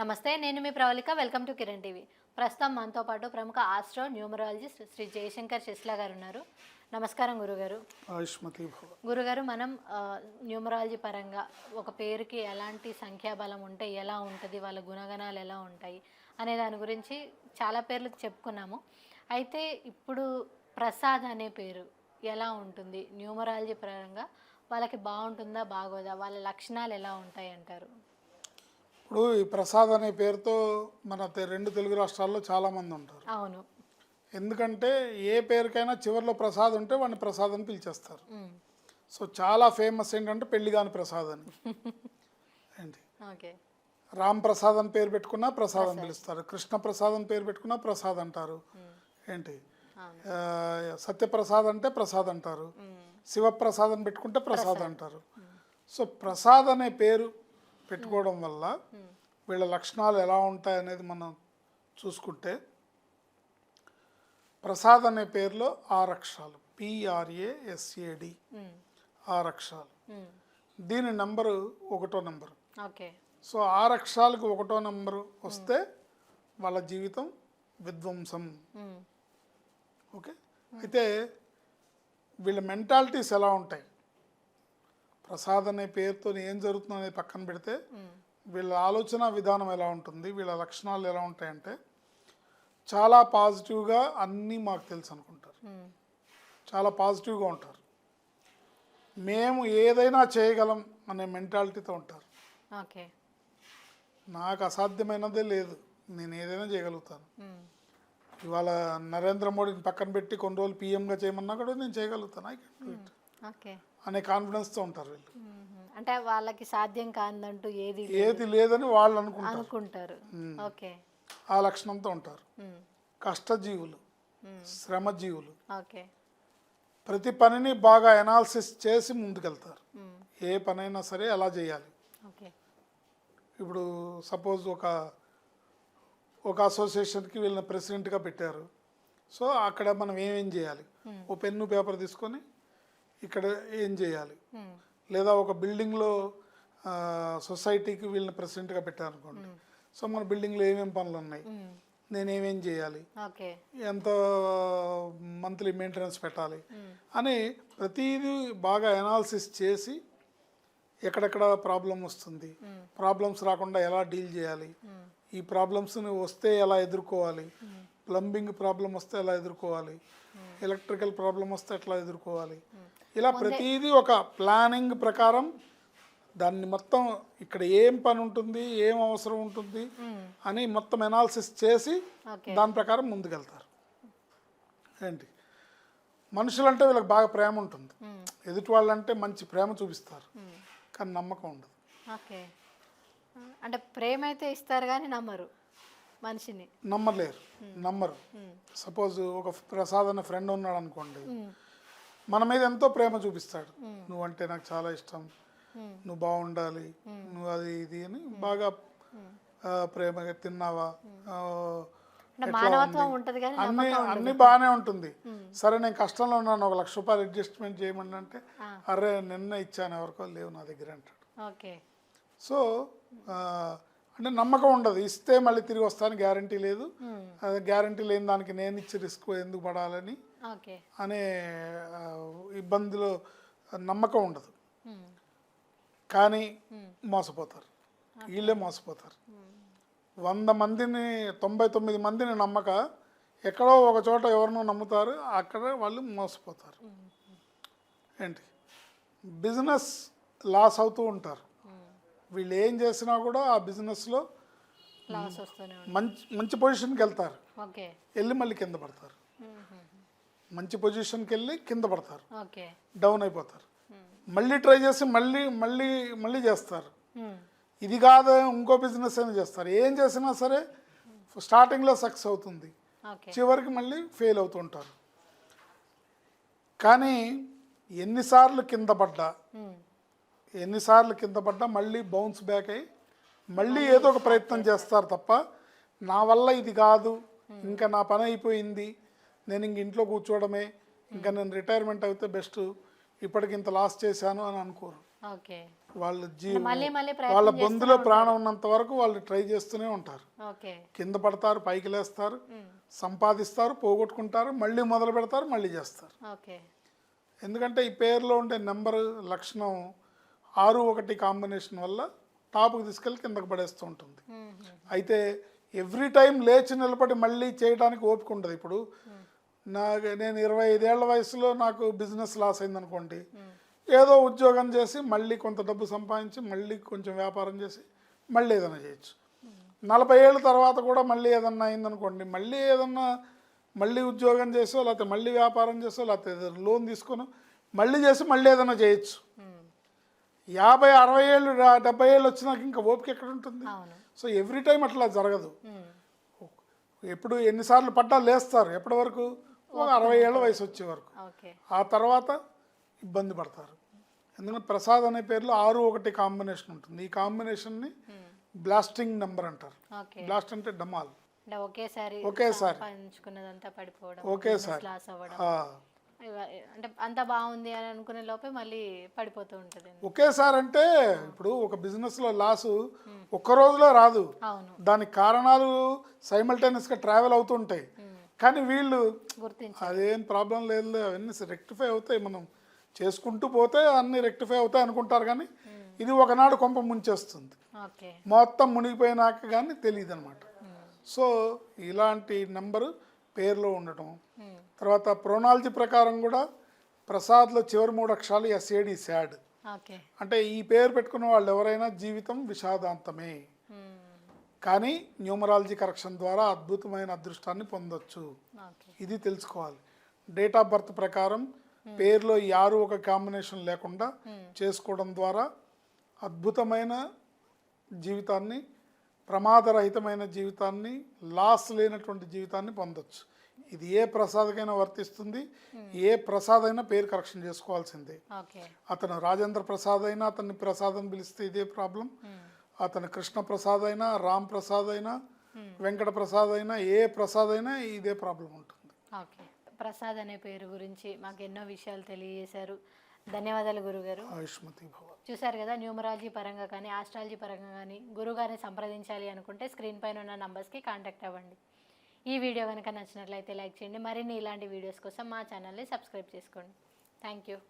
నమస్తే నేను మీ Pravallika. Welcome to Kiran TV. ప్రస్తుతం మనతో పాటు ప్రముఖ ఆస్ట్రో న్యూమరాలజిస్ట్ శ్రీ జయశంకర్ శిస్లా గారు ఉన్నారు. నమస్కారం గురుగారు. గురుగారు మనం న్యూమరాలజీ పరంగా ఒక పేరుకి ఎలాంటి సంఖ్యాబలం ఉంటే ఎలా ఉంటుంది వాళ్ళ గుణగణాలు ఎలా ఉంటాయి అనే దాని గురించి చాలా పేర్లు చెప్పుకున్నాము. అయితే ఇప్పుడు ప్రసాద్ అనే పేరు ఎలా ఉంటుంది? న్యూమరాలజీ పరంగా వాళ్ళకి బాగుంటుందా బాగోదా? వాళ్ళ లక్షణాలు ఎలా ఉంటాయి అంటారు? ఇప్పుడు ఈ ప్రసాద్ అనే పేరుతో మన రెండు తెలుగు రాష్ట్రాల్లో చాలామంది ఉంటారు. అవును. ఎందుకంటే ఏ పేరుకైనా చివరిలో ప్రసాద్ ఉంటే వాడిని ప్రసాద్ అని పిలిచేస్తారు. సో చాలా ఫేమస్ ఏంటంటే పెళ్ళి కాని ప్రసాద్ అని. ఏంటి? రామ్ ప్రసాద్ అని పేరు పెట్టుకున్నా ప్రసాద్ అని పిలుస్తారు. కృష్ణ ప్రసాద్ అని పేరు పెట్టుకున్నా ప్రసాద్ అంటారు. ఏంటి? సత్యప్రసాద్ అంటే ప్రసాద్ అంటారు. శివప్రసాద్ అని పెట్టుకుంటే ప్రసాద్ అంటారు. సో ప్రసాద్ అనే పేరు పెట్టుకోవడం వల్ల వీళ్ళ లక్షణాలు ఎలా ఉంటాయి అనేది మనం చూసుకుంటే ప్రసాద్ అనే పేరులో ఆరు అక్షరాలు పిఆర్ఏ ఎస్ఏడి మ్. ఆరు అక్షరాలు. దీని నెంబరు ఒకటో నెంబరు. ఓకే. సో ఆరు అక్షరాలకు ఒకటో నెంబరు వస్తే వాళ్ళ జీవితం విధ్వంసం. ఓకే? అయితే వీళ్ళ మెంటాలిటీస్ ఎలా ఉంటాయి? ప్రసాద్ అనే పేరుతో ఏం జరుగుతుందో అనేది పక్కన పెడితే. వీళ్ళ ఆలోచన విధానం ఎలా ఉంటుంది వీళ్ళ లక్షణాలు ఎలా ఉంటాయంటే చాలా పాజిటివ్గా అన్నీ మాకు తెలుసు అనుకుంటారు. చాలా పాజిటివ్గా ఉంటారు మేము ఏదైనా చేయగలం అనే మెంటాలిటీతో ఉంటారు నాకు అసాధ్యమైనదే లేదు నేను ఏదైనా చేయగలుగుతాను. ఇవాళ నరేంద్ర మోడీని పక్కన పెట్టి కొన్ని రోజులు పీఎంగా చేయమన్నా కూడా నేను చేయగలుగుతాను ఐ కెన్ డూ ఇట్ అనే కాన్ఫిడెన్స్తో ఉంటారు వీళ్ళు. అంటే వాళ్ళకి సాధ్యం కాదంటూ ఏది ఏది లేదని వాళ్ళు అనుకుంటారు. అనుకుంటారు. ఓకే. ఆ లక్షణంతో ఉంటారు. కష్టజీవులు. శ్రమజీవులు ఓకే. ప్రతి పనిని బాగా ఎనాలిసిస్ చేసి ముందుకెళ్తారు. ఏ పనైనా సరే ఎలా చేయాలి. ఓకే. ఇప్పుడు సపోజ్ ఒక ఒక అసోసియేషన్కి వీళ్ళని ప్రెసిడెంట్గా పెట్టారు. సో అక్కడ మనం ఏమేం చేయాలి? ఓ పెన్ను పేపర్ తీసుకొని ఇక్కడ ఏం చేయాలి. లేదా ఒక బిల్డింగ్లో సొసైటీకి వీళ్ళని ప్రెసిడెంట్గా పెట్టారనుకోండి. సో మన బిల్డింగ్లో ఏమేం పనులు ఉన్నాయి మ్మ్. నేను ఏమేం చేయాలి ఎంత మంత్లీ మెయింటెనెన్స్ పెట్టాలి అని ప్రతిదీ బాగా ఎనాలిసిస్ చేసి ఎక్కడెక్కడ ప్రాబ్లం వస్తుంది? ప్రాబ్లమ్స్ రాకుండా ఎలా డీల్ చేయాలి? ఈ ప్రాబ్లమ్స్ని వస్తే ఎలా ఎదుర్కోవాలి? ప్లంబింగ్ ప్రాబ్లం వస్తే ఎలా ఎదుర్కోవాలి? ఎలక్ట్రికల్ ప్రాబ్లం వస్తే ఎట్లా ఎదుర్కోవాలి? ఇలా ప్రతిదీ ఒక ప్లానింగ్ ప్రకారం దాన్ని మొత్తం ఇక్కడ ఏం పని ఉంటుంది ఏం అవసరం ఉంటుంది మ్మ్. అని మొత్తం ఎనాలిసిస్ చేసి దాని ప్రకారం ముందుకెళ్తారు. ఏంటి? మనుషులంటే వీళ్ళకి బాగా ప్రేమ ఉంటుంది. ఎదుటి వాళ్ళంటే మంచి ప్రేమ చూపిస్తారు. కానీ నమ్మకం ఉండదు. అంటే ప్రేమ అయితే ఇస్తారు కానీ నమ్మరు. మనిషిని. నమ్మలేరు నమ్మరు. మ్మ్. సపోజ్ ఒక ప్రసాద్ అనే ఫ్రెండ్ ఉన్నాడు అనుకోండి. మన మీద ఎంతో ప్రేమ చూపిస్తాడు. నువ్వంటే నాకు చాలా ఇష్టం. నువ్వు బాగుండాలి. నువ్వు అది ఇది అని బాగా ప్రేమగా తిన్నావా? అంటే అన్ని అన్ని బాగానే ఉంటుంది. సరే నేను కష్టంలో ఉన్నాను ఒక లక్ష రూపాయలు అడ్జస్ట్మెంట్ చేయమని అంటే అరే నిన్న ఇచ్చాను ఎవరికో లేవు నా దగ్గర అంటాడు. ఓకే. సో అంటే నమ్మకం ఉండదు. ఇస్తే మళ్ళీ తిరిగి వస్తాను గ్యారంటీ లేదు. అది గ్యారంటీ లేని దానికి నేను ఇచ్చి రిస్క్ ఎందుకు పడాలని అనే ఇబ్బందులు నమ్మకం ఉండదు. మ్మ్. కానీ మోసపోతారు. వీళ్ళే మోసపోతారు. వంద మందిని తొంభై తొమ్మిది మందిని నమ్మక ఎక్కడో ఒక చోట ఎవరినో నమ్ముతారు. అక్కడ వాళ్ళు మోసపోతారు. ఏంటి? బిజినెస్ లాస్ అవుతూ ఉంటారు. వీళ్ళు ఏం చేసినా కూడా ఆ బిజినెస్లో మంచి మంచి పొజిషన్కి వెళ్తారు. వెళ్ళి మళ్ళీ కింద పడతారు. మంచి పొజిషన్కి వెళ్ళి కింద పడతారు. డౌన్ అయిపోతారు. మళ్ళీ ట్రై చేసి మళ్ళీ మళ్ళీ మళ్ళీ చేస్తారు. ఇది కాదు ఇంకో బిజినెస్ అయినా చేస్తారు. ఏం చేసినా సరే స్టార్టింగ్లో సక్సెస్ అవుతుంది. చివరికి మళ్ళీ ఫెయిల్ అవుతుంటారు కానీ ఎన్నిసార్లు కింద పడ్డా. ఎన్నిసార్లు కింద పడ్డా మళ్ళీ బౌన్స్ బ్యాక్ అయ్యి మళ్ళీ ఏదో ఒక ప్రయత్నం చేస్తారు తప్ప నా వల్ల ఇది కాదు ఇంకా నా పని అయిపోయింది నేను ఇంక ఇంట్లో కూర్చోవడమే ఇంకా నేను రిటైర్మెంట్ అయితే బెస్ట్ ఇప్పటికి ఇంత లాస్ చేశాను అని అనుకోరు. వాళ్ళ జీ మళ్ళీ మళ్ళీ వాళ్ళ బొందులో ప్రాణం ఉన్నంత వరకు వాళ్ళు ట్రై చేస్తూనే ఉంటారు. కింద పడతారు పైకి లేస్తారు సంపాదిస్తారు పోగొట్టుకుంటారు మళ్ళీ మొదలు పెడతారు మళ్ళీ చేస్తారు. ఎందుకంటే ఈ పేరులో ఉండే నెంబర్ లక్షణం ఆరు ఒకటి కాంబినేషన్ వల్ల టాప్కి తీసుకెళ్ళి కిందకి పడేస్తూ ఉంటుంది. అయితే ఎవ్రీ టైం లేచి నిలబడి మళ్ళీ చేయడానికి ఓపిక ఉండదు. ఇప్పుడు నాకు నేను ఇరవై ఐదేళ్ళ వయసులో నాకు బిజినెస్ లాస్ అయింది అనుకోండి ఏదో ఉద్యోగం చేసి మళ్ళీ కొంత డబ్బు సంపాదించి మళ్ళీ కొంచెం వ్యాపారం చేసి మళ్ళీ ఏదైనా చేయొచ్చు. నలభై ఏళ్ళ తర్వాత కూడా మళ్ళీ ఏదన్నా అయిందనుకోండి మళ్ళీ ఏదన్నా మళ్ళీ ఉద్యోగం చేసో లేకపోతే మళ్ళీ వ్యాపారం చేసో లేకపోతే లోన్ తీసుకొని మళ్ళీ చేసి మళ్ళీ ఏదైనా చేయొచ్చు. యాభై అరవై ఏళ్ళు డెబ్బై ఏళ్ళు వచ్చినాక ఇంకా ఓపిక ఎక్కడ ఉంటుంది? సో ఎవ్రీ టైం అట్లా జరగదు. ఎప్పుడు ఎన్నిసార్లు పడ్డా లేస్తారు. ఎప్పటి వరకు? అరవై ఏళ్ళ వయసు వచ్చే వరకు. ఆ తర్వాత ఇబ్బంది పడతారు. ఎందుకంటే ప్రసాద్ అనే పేరులో ఆరు ఒకటి కాంబినేషన్ ఉంటుంది. ఈ కాంబినేషన్ని బ్లాస్టింగ్ నెంబర్ అంటారు. బ్లాస్ట్ అంటే డమాల్. ఒకేసారి ఒకేసారి. పంచుకున్నదంతా పడిపోవడం ఒకేసారి. అంటే అంత బాగుంది అని అనుకునే లోపే మళ్ళీ పడిపోతూ ఉంటుంది. ఒకేసారి అంటే ఇప్పుడు ఒక బిజినెస్లో లాసు ఒక్క రోజులో రాదు. దానికి కారణాలు సైమల్టేనియస్గా ట్రావెల్ అవుతుంటాయి. కానీ వీళ్ళు అదేం ప్రాబ్లం లేదు అవన్నీ రెక్టిఫై అవుతాయి మనం. చేసుకుంటూ పోతే అన్ని రెక్టిఫై అవుతాయి అనుకుంటారు కానీ ఇది ఒకనాడు కొంప ముంచేస్తుంది. మొత్తం మునిగిపోయినాక కానీ తెలియదు అనమాట సో ఇలాంటి నెంబరు పేరులో ఉండటం. తర్వాత ప్రొనాలజీ ప్రకారం కూడా ప్రసాద్లో చివరి మూడు అక్షరాలు ఎస్ఏడి శాడ్ అంటే ఈ పేరు పెట్టుకున్న వాళ్ళు ఎవరైనా జీవితం విషాదాంతమే. కానీ న్యూమరాలజీ కరెక్షన్ ద్వారా అద్భుతమైన అదృష్టాన్ని పొందొచ్చు. ఇది తెలుసుకోవాలి. డేట్ ఆఫ్ బర్త్ ప్రకారం పేరులో ఆరు ఒక కాంబినేషన్ లేకుండా చేసుకోవడం ద్వారా అద్భుతమైన జీవితాన్ని ప్రమాదరహితమైన జీవితాన్ని లాస్ లేనటువంటి జీవితాన్ని పొందొచ్చు. ఇది ఏ ప్రసాదకైనా వర్తిస్తుంది ఏ ప్రసాద్ అయినా పేరు కరెక్షన్ చేసుకోవాల్సిందే. అతను రాజేంద్ర ప్రసాద్ అయినా అతన్ని ప్రసాద్ అని పిలిస్తే ఇదే ప్రాబ్లం. అతను కృష్ణ ప్రసాద్ అయినా రామ్ ప్రసాద్ అయినా వెంకట ప్రసాద్ అయినా ఏ ప్రసాద్ అయినా ఇదే ప్రాబ్లం ఉంటుంది. ప్రసాద్ అనే పేరు గురించి మాకు ఎన్నో విషయాలు తెలియజేశారు. ధన్యవాదాలు గురుగారు. ఆయుష్మతి భవ. చూశారు కదా న్యూమరాలజీ పరంగా కానీ ఆస్ట్రాలజీ పరంగా కానీ గురుగారిని సంప్రదించాలి అనుకుంటే స్క్రీన్ పైన ఉన్న నంబర్స్కి కాంటాక్ట్ అవ్వండి. ఈ వీడియో కనుక నచ్చినట్లయితే లైక్ చేయండి. మరిన్ని ఇలాంటి వీడియోస్ కోసం మా ఛానల్ని సబ్స్క్రైబ్ చేసుకోండి. Thank you.